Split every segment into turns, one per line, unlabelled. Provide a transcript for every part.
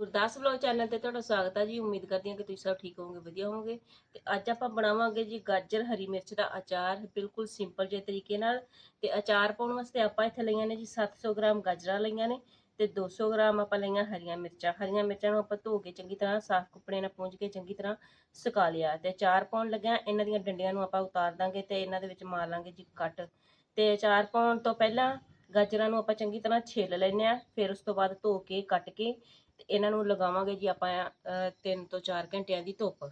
Gurdas vlog channel ਤੇ ਤੁਹਾਡਾ ਸਵਾਗਤ ਹੈ ਜੀ। ਉਮੀਦ ਕਰਦੀ ਹਾਂ ਕਿ ਤੁਸੀਂ ਸਭ ਠੀਕ ਹੋਵੋਗੇ, ਵਧੀਆ ਹੋਵੋਗੇ। ਤੇ ਅੱਜ ਆਪਾਂ ਬਣਾਵਾਂਗੇ ਜੀ ਗਾਜਰ, ਹਰੀ ਮਿਰਚ ਦਾ ਅਚਾਰ। ਬਿਲਕੁਲ ਸਿੰਪਲ ਜਿਹੇ ਤਰੀਕੇ ਨਾਲ। ਤੇ ਅਚਾਰ ਪਾਉਣ ਵਾਸਤੇ ਆਪਾਂ ਇੱਥੇ ਲਈਆਂ ਨੇ ਜੀ 700 ਗ੍ਰਾਮ ਗਾਜਰਾਂ ਲਈਆਂ ਨੇ ਤੇ 200 ਗ੍ਰਾਮ ਆਪਾਂ ਲਈਆਂ ਹਰੀਆਂ ਮਿਰਚਾਂ। ਹਰੀਆਂ ਮਿਰਚਾਂ ਨੂੰ ਆਪਾਂ ਧੋ ਕੇ ਚੰਗੀ ਤਰ੍ਹਾਂ, ਸਾਫ਼ ਕੱਪੜੇ ਨਾਲ ਪੂੰਝ ਕੇ ਚੰਗੀ ਤਰ੍ਹਾਂ ਸੁਕਾ ਲਿਆ। ਤੇ ਅਚਾਰ ਪਾਉਣ ਲੱਗਿਆ ਇਹਨਾਂ ਦੀਆਂ ਡੰਡੀਆਂ ਨੂੰ ਆਪਾਂ ਉਤਾਰ ਦਾਂਗੇ ਤੇ ਇਹਨਾਂ ਦੇ ਵਿੱਚ ਮਾਰ ਲਾਂਗੇ ਜੀ ਕੱਟ। ਤੇ ਅਚਾਰ ਪਾਉਣ ਤੋਂ ਪਹਿਲਾਂ ਗਾਜਰਾਂ ਨੂੰ ਆਪਾਂ ਚੰਗੀ ਤਰ੍ਹਾਂ ਛਿੱਲ ਲੈਂਦੇ ਆ ਫਿਰ ਉਸ ਤੋਂ ਬਾਅਦ ਧੋ ਕੇ, ਕੱਟ ਕੇ ਤੇ ਇਹਨਾਂ ਨੂੰ ਲਗਾਵਾਂਗੇ ਜੀ ਆਪਾਂ 3 ਤੋਂ 4 ਘੰਟਿਆਂ ਦੀ ਧੁੱਪ।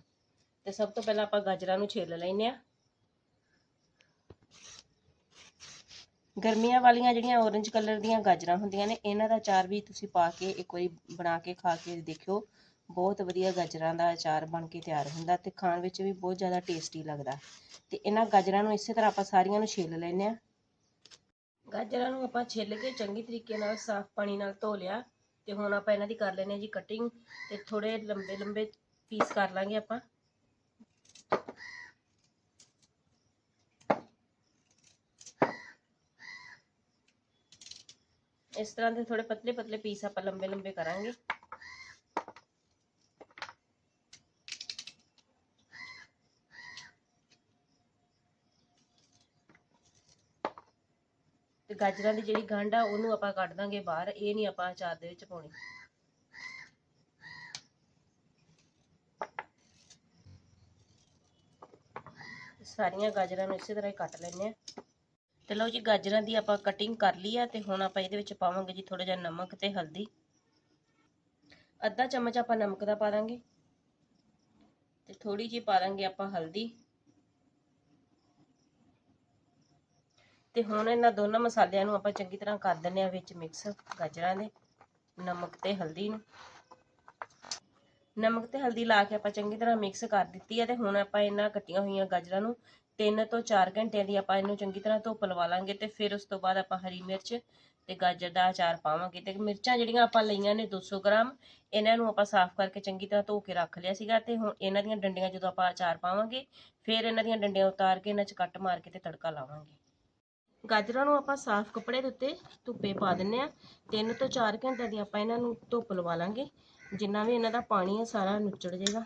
ਤੇ ਸਭ ਤੋਂ ਪਹਿਲਾਂ ਆਪਾਂ ਗਾਜਰਾਂ ਨੂੰ ਛਿੱਲ ਲੈਂਦੇ ਆ ਗਰਮੀਆਂ ਵਾਲੀਆਂ ਜਿਹੜੀਆਂ ਔਰੰਜ ਕਲਰ ਦੀਆਂ ਗਾਜਰਾਂ ਹੁੰਦੀਆਂ ਨੇ, ਇਹਨਾਂ ਦਾ ਅਚਾਰ ਵੀ ਤੁਸੀਂ ਪਾ ਕੇ ਇੱਕ ਵਾਰੀ ਬਣਾ ਕੇ ਖਾ ਕੇ ਦੇਖਿਓ। ਬਹੁਤ ਵਧੀਆ ਗਾਜਰਾਂ ਦਾ ਅਚਾਰ ਬਣ ਕੇ ਤਿਆਰ ਹੁੰਦਾ ਤੇ ਖਾਣ ਵਿੱਚ ਵੀ ਬਹੁਤ ਜ਼ਿਆਦਾ ਟੇਸਟੀ ਲੱਗਦਾ। ਤੇ ਇਹਨਾਂ ਗਾਜਰਾਂ ਨੂੰ ਇਸੇ ਤਰ੍ਹਾਂ ਆਪਾਂ ਸਾਰੀਆਂ ਨੂੰ ਛਿੱਲ ਲੈਂਦੇ ਆ ਗਾਜਰਾਂ ਨੂੰ ਆਪਾਂ ਛਿੱਲ ਕੇ ਚੰਗੀ ਤਰੀਕੇ ਨਾਲ ਸਾਫ਼ ਪਾਣੀ ਨਾਲ ਧੋ ਲਿਆ। ਤੇ ਹੁਣ ਆਪਾਂ ਇਹਨਾਂ ਦੀ ਕਰ ਲੈਨੇ ਜੀ ਕਟਿੰਗ ਤੇ ਥੋੜੇ ਲੰਬੇ ਲੰਬੇ ਪੀਸ ਕਰ ਲਾਂਗੇ ਆਪਾਂ। ਇਸ ਤਰ੍ਹਾਂ ਦੇ ਥੋੜੇ ਪਤਲੇ ਪਤਲੇ ਪੀਸ ਆਪਾਂ ਲੰਬੇ ਲੰਬੇ ਕਰਾਂਗੇ। ਗਾਜਰਾਂ ਦੀ ਜਿਹੜੀ ਗੰਢ ਆ, ਉਹਨੂੰ ਆਪਾਂ ਕੱਢ ਦਾਂਗੇ ਬਾਹਰ, ਇਹ ਨਹੀਂ ਆਪਾਂ ਅਚਾਰ ਦੇ ਵਿੱਚ ਪਾਉਣੀ। ਸਾਰੀਆਂ ਗਾਜਰਾਂ ਨੂੰ ਇਸੇ ਤਰ੍ਹਾਂ ਹੀ ਕੱਟ ਲੈਣੇ ਆ ਤੇ ਲਓ ਜੀ, ਗਾਜਰਾਂ ਦੀ ਆਪਾਂ ਕਟਿੰਗ ਕਰ ਲਈ ਆ, ਤੇ ਹੁਣ ਆਪਾਂ ਇਹਦੇ ਵਿੱਚ ਪਾਵਾਂਗੇ ਜੀ ਥੋੜਾ ਜਿਹਾ ਨਮਕ ਤੇ ਹਲਦੀ। ਅੱਧਾ ਚਮਚ ਆਪਾਂ ਨਮਕ ਦਾ ਪਾ ਦਾਂਗੇ। ਤੇ ਥੋੜੀ ਜਿਹੀ ਪਾ ਦਾਂਗੇ ਆਪਾਂ ਹਲਦੀ। ਤੇ ਹੁਣ ਇਹਨਾਂ ਦੋਨਾਂ ਮਸਾਲਿਆਂ ਨੂੰ ਆਪਾਂ ਚੰਗੀ ਤਰ੍ਹਾਂ ਕਰ ਦਿੰਨੇ ਆ ਵਿੱਚ ਮਿਕਸ ਗਾਜਰਾਂ ਦੇ, ਨਮਕ ਤੇ ਹਲਦੀ ਨੂੰ। ਨਮਕ ਤੇ ਹਲਦੀ ਲਾ ਕੇ ਆਪਾਂ ਚੰਗੀ ਤਰ੍ਹਾਂ ਮਿਕਸ ਕਰ ਦਿੱਤੀ ਹੈ ਤੇ ਹੁਣ ਆਪਾਂ ਇਹਨਾਂ ਕੱਟੀਆਂ ਹੋਈਆਂ ਗਾਜਰਾਂ ਨੂੰ 3 ਤੋਂ 4 ਘੰਟਿਆਂ ਦੀ ਆਪਾਂ ਇਹਨੂੰ ਚੰਗੀ ਤਰ੍ਹਾਂ ਧੁੱਪ ਲਵਾ ਲਾਂਗੇ ਤੇ ਫਿਰ ਉਸ ਤੋਂ ਬਾਅਦ ਆਪਾਂ ਹਰੀ ਮਿਰਚ ਤੇ ਗਾਜਰ ਦਾ ਅਚਾਰ ਪਾਵਾਂਗੇ ਤੇ ਮਿਰਚਾਂ ਜਿਹੜੀਆਂ ਆਪਾਂ ਲਈਆਂ ਨੇ 200 ਗ੍ਰਾਮ, ਇਹਨਾਂ ਨੂੰ ਆਪਾਂ ਸਾਫ਼ ਕਰਕੇ ਚੰਗੀ ਤਰ੍ਹਾਂ ਧੋ ਕੇ ਰੱਖ ਲਿਆ ਸੀਗਾ ਤੇ ਹੁਣ ਇਹਨਾਂ ਦੀਆਂ ਡੰਡੀਆਂ ਜਦੋਂ ਆਪਾਂ ਅਚਾਰ ਪਾਵਾਂਗੇ, ਫਿਰ ਇਹਨਾਂ ਦੀਆਂ ਡੰਡੀਆਂ ਉਤਾਰ ਕੇ ਇਹਨਾਂ 'ਚ ਕੱਟ ਮਾਰ ਕੇ ਤੇ ਤੜਕਾ ਲਾਵਾਂਗੇ। ਗਾਜਰਾਂ ਨੂੰ ਆਪਾਂ ਸਾਫ਼ ਕੱਪੜੇ ਦੇ ਉੱਤੇ ਧੁੱਪੇ ਪਾ ਦਿੰਨੇ ਆ ਤਿੰਨ ਤੋਂ 4 ਘੰਟਿਆਂ ਦੀ ਆਪਾਂ ਇਹਨਾਂ ਨੂੰ ਧੁੱਪ ਲਵਾ ਲਾਂਗੇ। ਜਿੰਨਾ ਵੀ ਇਹਨਾਂ ਦਾ ਪਾਣੀ ਹੈ, ਸਾਰਾ ਨੁੱਚੜ ਜਾਏਗਾ।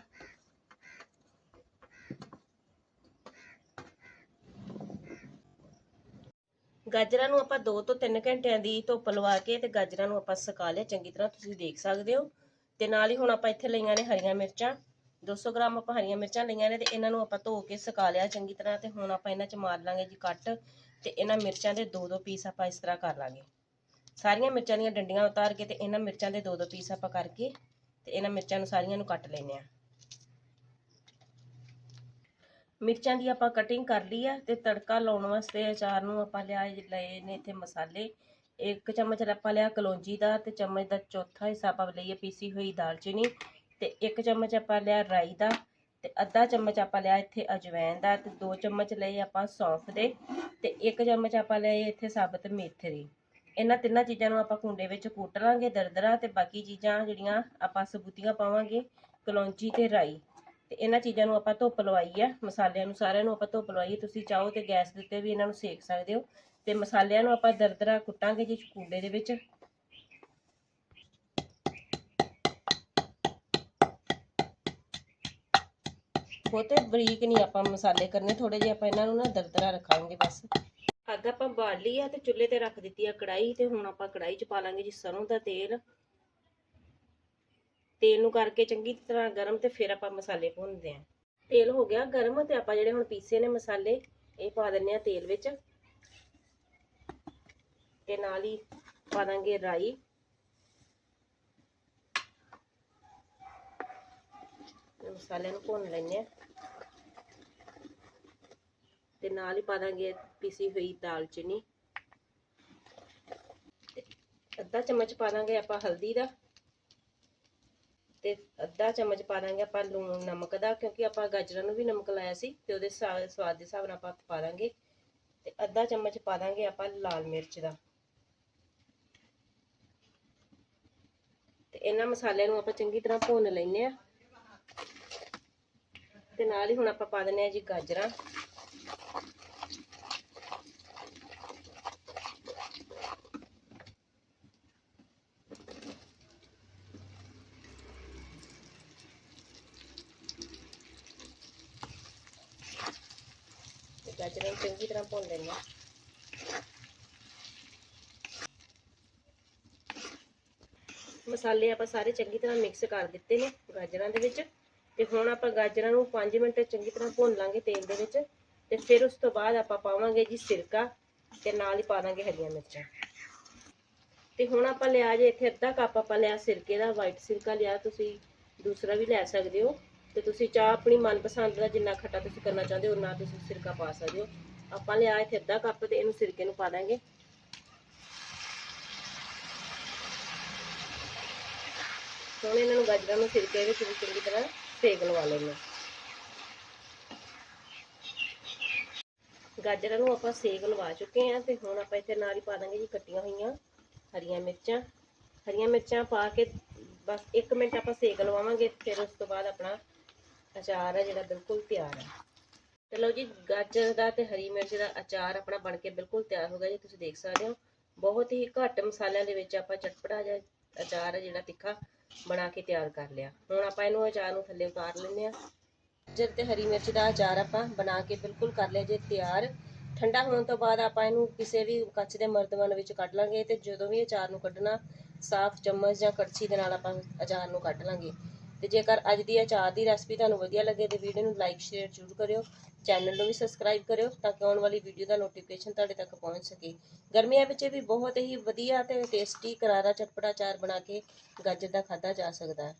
ਗਾਜਰਾਂ ਨੂੰ ਆਪਾਂ 2 ਤੋਂ 3 ਘੰਟਿਆਂ ਦੀ ਧੁੱਪ ਲਵਾ ਕੇ ਤੇ ਗਾਜਰਾਂ ਨੂੰ ਆਪਾਂ ਸੁਕਾ ਲਿਆ। ਚੰਗੀ ਤਰ੍ਹਾਂ ਤੁਸੀਂ ਦੇਖ ਸਕਦੇ ਹੋ। ਤੇ ਨਾਲ ਹੀ ਹੁਣ ਆਪਾਂ ਇੱਥੇ ਲਈਆਂ ਨੇ ਹਰੀਆਂ ਮਿਰਚਾਂ। 200 ਗ੍ਰਾਮ ਆਪਾਂ ਹਰੀਆਂ ਮਿਰਚਾਂ ਲਈਆਂ ਨੇ ਤੇ ਇਹਨਾਂ ਨੂੰ ਆਪਾਂ ਧੋ ਕੇ ਸੁਕਾ ਲਿਆ ਚੰਗੀ ਤਰ੍ਹਾਂ ਤੇ ਹੁਣ ਆਪਾਂ ਇਹਨਾਂ 'ਚ ਮਾਰ ਲਾਂਗੇ ਜੀ ਕੱਟ। ਤੇ ਇਹਨਾਂ ਮਿਰਚਾਂ ਦੇ ਦੋ ਦੋ ਪੀਸ ਆਪਾਂ ਇਸ ਤਰ੍ਹਾਂ ਕਰ ਲਾਂਗੇ। ਸਾਰੀਆਂ ਮਿਰਚਾਂ ਦੀਆਂ ਡੰਡੀਆਂ ਉਤਾਰ ਕੇ ਤੇ ਇਹਨਾਂ ਮਿਰਚਾਂ ਦੇ ਦੋ ਦੋ ਪੀਸ ਆਪਾਂ ਕਰਕੇ ਤੇ ਇਹਨਾਂ ਮਿਰਚਾਂ ਨੂੰ ਸਾਰੀਆਂ ਨੂੰ ਕੱਟ ਲੈਨੇ ਆ ਮਿਰਚਾਂ ਦੀ ਆਪਾਂ ਕਟਿੰਗ ਕਰ ਲਈ ਆ ਤੇ ਤੜਕਾ ਲਾਉਣ ਵਾਸਤੇ ਅਚਾਰ ਨੂੰ ਆਪਾਂ ਲਿਆ ਲਏ ਨੇ ਇੱਥੇ ਮਸਾਲੇ। ਇੱਕ ਚਮਚ ਆਪਾਂ ਲਿਆ ਕਲੌਂਜੀ ਦਾ ਤੇ ਚਮਚ ਦਾ ਚੌਥਾ ਹਿੱਸਾ ਆਪਾਂ ਲਈਏ ਪੀਸੀ ਹੋਈ ਦਾਲਚੀਨੀ ਤੇ ਇੱਕ ਚਮਚ ਆਪਾਂ ਲਿਆ ਰਾਈ ਦਾ। ਤੇ ਅੱਧਾ ਚਮਚ ਆਪਾਂ ਲਿਆ ਇੱਥੇ ਅਜਵਾਇਣ ਦਾ ਤੇ ਦੋ ਚਮਚ ਲਏ ਆਪਾਂ ਸੌਂਫ ਦੇ ਤੇ ਇੱਕ ਚਮਚ ਆਪਾਂ ਲਏ ਇੱਥੇ ਸਾਬਤ ਮੇਥੇ ਦੀ ਇਹਨਾਂ ਤਿੰਨਾਂ ਚੀਜ਼ਾਂ ਨੂੰ ਆਪਾਂ ਕੁੰਡੇ ਵਿੱਚ ਕੁੱਟ ਲਾਂਗੇ ਦਰਦਰਾ ਤੇ ਬਾਕੀ ਚੀਜ਼ਾਂ ਜਿਹੜੀਆਂ ਆਪਾਂ ਸਬੂਤੀਆਂ ਪਾਵਾਂਗੇ, ਕਲੌਂਜੀ ਤੇ ਰਾਈ। ਤੇ ਇਹਨਾਂ ਚੀਜ਼ਾਂ ਨੂੰ ਆਪਾਂ ਧੁੱਪ ਲਵਾਈ ਆ, ਮਸਾਲਿਆਂ ਨੂੰ ਸਾਰਿਆਂ ਨੂੰ ਆਪਾਂ ਧੁੱਪ ਲਵਾਈ। ਤੁਸੀਂ ਚਾਹੋ ਤੇ ਗੈਸ ਦੇ ਉੱਤੇ ਵੀ ਇਹਨਾਂ ਨੂੰ ਸੇਕ ਸਕਦੇ ਹੋ। ਤੇ ਮਸਾਲਿਆਂ ਨੂੰ ਆਪਾਂ ਦਰਦਰਾ ਕੁੱਟਾਂਗੇ ਜੀ ਕੁੰਡੇ ਦੇ ਵਿੱਚ। ਬਹੁਤੇ ਬਰੀਕ ਨਹੀਂ ਆਪਾਂ ਮਸਾਲੇ ਕਰਨੇ ਥੋੜੇ ਜਿਹੇ ਆਪਾਂ ਇਹਨਾਂ ਨੂੰ ਨਾ ਦਰਦਰਾ ਰੱਖਾਂਗੇ ਬਸ। ਅੱਗ ਆਪਾਂ ਬਾਲ ਲਈ ਆ ਤੇ ਚੁੱਲ੍ਹੇ ਤੇ ਰੱਖ ਦਿੱਤੀ ਆ ਕੜਾਈ ਤੇ ਹੁਣ ਆਪਾਂ ਕੜਾਈ 'ਚ ਪਾ ਲਾਂਗੇ ਜੀ ਸਰੋਂ ਦਾ ਤੇਲ। ਤੇਲ ਨੂੰ ਕਰਕੇ ਚੰਗੀ ਤਰ੍ਹਾਂ ਗਰਮ ਤੇ ਫਿਰ ਆਪਾਂ ਮਸਾਲੇ ਭੁੰਨਦੇ ਆ। ਤੇਲ ਹੋ ਗਿਆ ਗਰਮ ਤੇ ਆਪਾਂ ਜਿਹੜੇ ਹੁਣ ਪੀਸੇ ਨੇ ਮਸਾਲੇ, ਇਹ ਪਾ ਦਿੰਨੇ ਆ ਤੇਲ ਵਿੱਚ। ਤੇ ਨਾਲ ਹੀ ਪਾ ਦਾਂਗੇ ਰਾਈ। ਮਸਾਲਿਆਂ ਨੂੰ ਭੁੰਨ ਲੈਂਦੇ ਆ ਤੇ ਨਾਲ ਹੀ ਪਾ ਦਾਂਗੇ ਪੀਸੀ ਹੋਈ ਦਾਲਚੀਨੀ ਅੱਧਾ ਚਮਚ ਪਾ ਦਾਂਗੇ ਆਪਾਂ ਹਲਦੀ ਦਾ। ਤੇ ਅੱਧਾ ਚਮਚ ਪਾ ਦਾਂਗੇ ਆਪਾਂ ਲੂਣ, ਨਮਕ ਦਾ, ਕਿਉਂਕਿ ਆਪਾਂ ਗਾਜਰਾਂ ਨੂੰ ਵੀ ਨਮਕ ਲਾਇਆ ਸੀ ਤੇ ਉਹਦੇ ਸਵਾਦ ਦੇ ਹਿਸਾਬ ਨਾਲ ਆਪਾਂ ਪਾ ਦਾਂਗੇ। ਤੇ ਅੱਧਾ ਚਮਚ ਪਾ ਦਾਂਗੇ ਆਪਾਂ ਲਾਲ ਮਿਰਚ ਦਾ। ਤੇ ਇਹਨਾਂ ਮਸਾਲਿਆਂ ਨੂੰ ਆਪਾਂ ਚੰਗੀ ਤਰ੍ਹਾਂ ਭੁੰਨ ਲੈਨੇ ਆ ਤੇ ਨਾਲ ਹੀ ਹੁਣ ਆਪਾਂ ਪਾ ਦਿੰਨੇ ਆ ਜੀ ਗਾਜਰਾਂ। ਗਾਜਰਾਂ ਨੂੰ ਚੰਗੀ ਤਰ੍ਹਾਂ ਭੁੰਨ ਲੈਣਾ ਮਸਾਲੇ ਆਪਾਂ ਸਾਰੇ ਚੰਗੀ ਤਰ੍ਹਾਂ ਮਿਕਸ ਕਰ ਦਿੱਤੇ ਨੇ ਗਾਜਰਾਂ ਦੇ ਵਿੱਚ। ਤੇ ਹੁਣ ਆਪਾਂ ਗਾਜਰਾਂ ਨੂੰ 5 ਮਿੰਟ ਚੰਗੀ ਤਰ੍ਹਾਂ ਭੁੰਨ ਲਾਂਗੇ ਤੇਲ ਦੇ ਵਿੱਚ। ਤੇ ਫਿਰ ਉਸ ਤੋਂ ਬਾਅਦ ਆਪਾਂ ਪਾਵਾਂਗੇ ਜੀ ਸਿਰਕਾ ਤੇ ਨਾਲ ਹੀ ਪਾ ਦਾਂਗੇ ਹਰੀਆਂ ਮਿਰਚਾਂ। ਤੇ ਹੁਣ ਆਪਾਂ ਲਿਆ ਜੇ ਇੱਥੇ ਅੱਧਾ ਕੱਪ ਆਪਾਂ ਲਿਆ ਸਿਰਕੇ ਦਾ ਵਾਈਟ ਸਿਰਕਾ ਲਿਆ ਤੁਸੀਂ ਦੂਸਰਾ ਵੀ ਲੈ ਸਕਦੇ ਹੋ। ਤੇ ਤੁਸੀਂ ਚਾਹ ਆਪਣੀ ਮਨਪਸੰਦ ਦਾ ਜਿੰਨਾ ਖੱਟਾ ਤੁਸੀਂ ਕਰਨਾ ਚਾਹੁੰਦੇ ਹੋ, ਉਨਾ ਤੁਸੀਂ ਸਿਰਕਾ ਪਾ ਸਕਦੇ ਹੋ। ਆਪਾਂ ਲਿਆ ਇੱਥੇ ਅੱਧਾ ਕੱਪ ਤੇ ਇਹਨੂੰ ਸਿਰਕੇ ਨੂੰ ਪਾ ਦਾਂਗੇ। ਹੁਣ ਇਹਨਾਂ ਨੂੰ ਗਾਜਰਾਂ ਨੂੰ ਸਿਰਕੇ ਵਿੱਚ ਵੀ ਚੰਗੀ ਤਰ੍ਹਾਂ ਸੇਕ ਲਵਾ ਲੈਣਾ ਗਾਜਰਾਂ ਨੂੰ ਆਪਾਂ ਸੇਕ ਲਵਾ ਚੁੱਕੇ ਹਾਂ ਤੇ ਹੁਣ ਆਪਾਂ ਇੱਥੇ ਨਾਲ ਹੀ ਪਾ ਦਾਂਗੇ ਜੀ ਕੱਟੀਆਂ ਹੋਈਆਂ ਹਰੀਆਂ ਮਿਰਚਾਂ। ਹਰੀਆਂ ਮਿਰਚਾਂ ਪਾ ਕੇ ਬਸ 1 ਮਿੰਟ ਆਪਾਂ ਸੇਕ ਲਵਾਵਾਂਗੇ ਫਿਰ ਉਸ ਤੋਂ ਬਾਅਦ ਆਪਣਾ ਅਚਾਰ ਹੈ ਜਿਹੜਾ ਬਿਲਕੁਲ ਤਿਆਰ ਹੈ ਚਲੋ ਜੀ ਗਾਜਰ ਦਾ ਤੇ ਹਰੀ ਮਿਰਚ ਦਾ ਅਚਾਰ ਆਪਣਾ ਬਣ ਕੇ ਬਿਲਕੁਲ ਤਿਆਰ ਹੋ ਗਿਆ ਜੀ, ਤੁਸੀਂ ਦੇਖ ਸਕਦੇ ਹੋ। ਬਹੁਤ ਹੀ ਘੱਟ ਮਸਾਲਿਆਂ ਦੇ ਵਿੱਚ ਆਪਾਂ ਚਟਪਟਾ ਜਿਹਾ ਅਚਾਰ ਹੈ ਜਿਹੜਾ ਤਿੱਖਾ ਬਣਾ ਕੇ ਤਿਆਰ ਕਰ ਲਿਆ। ਹੁਣ ਆਪਾਂ ਇਹਨੂੰ ਅਚਾਰ ਨੂੰ ਥੱਲੇ ਉਤਾਰ ਲੈਂਦੇ ਆ ਗਾਜਰ ਤੇ ਹਰੀ ਮਿਰਚ ਦਾ ਅਚਾਰ ਆਪਾਂ ਬਣਾ ਕੇ ਬਿਲਕੁਲ ਕਰ ਲਿਆ, ਜੇ ਤਿਆਰ। ਠੰਡਾ ਹੋਣ ਤੋਂ ਬਾਅਦ ਆਪਾਂ ਇਹਨੂੰ ਕਿਸੇ ਵੀ ਕੱਚ ਦੇ ਮਰਤਬਾਨ ਵਿੱਚ ਕੱਢ ਲਾਂਗੇ ਤੇ ਜਦੋਂ ਵੀ ਅਚਾਰ ਨੂੰ ਕੱਢਣਾ, ਸਾਫ਼ ਚਮਚ ਜਾਂ ਕੜਛੀ ਦੇ ਨਾਲ ਆਪਾਂ ਅਚਾਰ ਨੂੰ ਕੱਢ ਲਾਂਗੇ। ਤੇ ਜੇਕਰ ਅੱਜ ਦੀ ਅਚਾਰ ਦੀ ਰੈਸਪੀ ਤੁਹਾਨੂੰ ਵਧੀਆ ਲੱਗੇ ਤੇ ਵੀਡੀਓ ਨੂੰ ਲਾਈਕ ਸ਼ੇਅਰ ਜ਼ਰੂਰ ਕਰਿਓ ਚੈਨਲ ਨੂੰ ਵੀ ਸਬਸਕ੍ਰਾਈਬ ਕਰਿਓ ਤਾਂ ਕਿ ਆਉਣ ਵਾਲੀ ਵੀਡੀਓ ਦਾ ਨੋਟੀਫਿਕੇਸ਼ਨ ਤੁਹਾਡੇ ਤੱਕ ਪਹੁੰਚ ਸਕੇ। ਗਰਮੀਆਂ ਵਿੱਚ ਵੀ ਬਹੁਤ ਹੀ ਵਧੀਆ ਤੇ ਟੇਸਟੀ ਕਰਾਰਾ ਚਟਪਟਾ ਅਚਾਰ ਬਣਾ ਕੇ ਗਾਜਰ ਦਾ ਖਾਧਾ ਜਾ ਸਕਦਾ। ਹੈ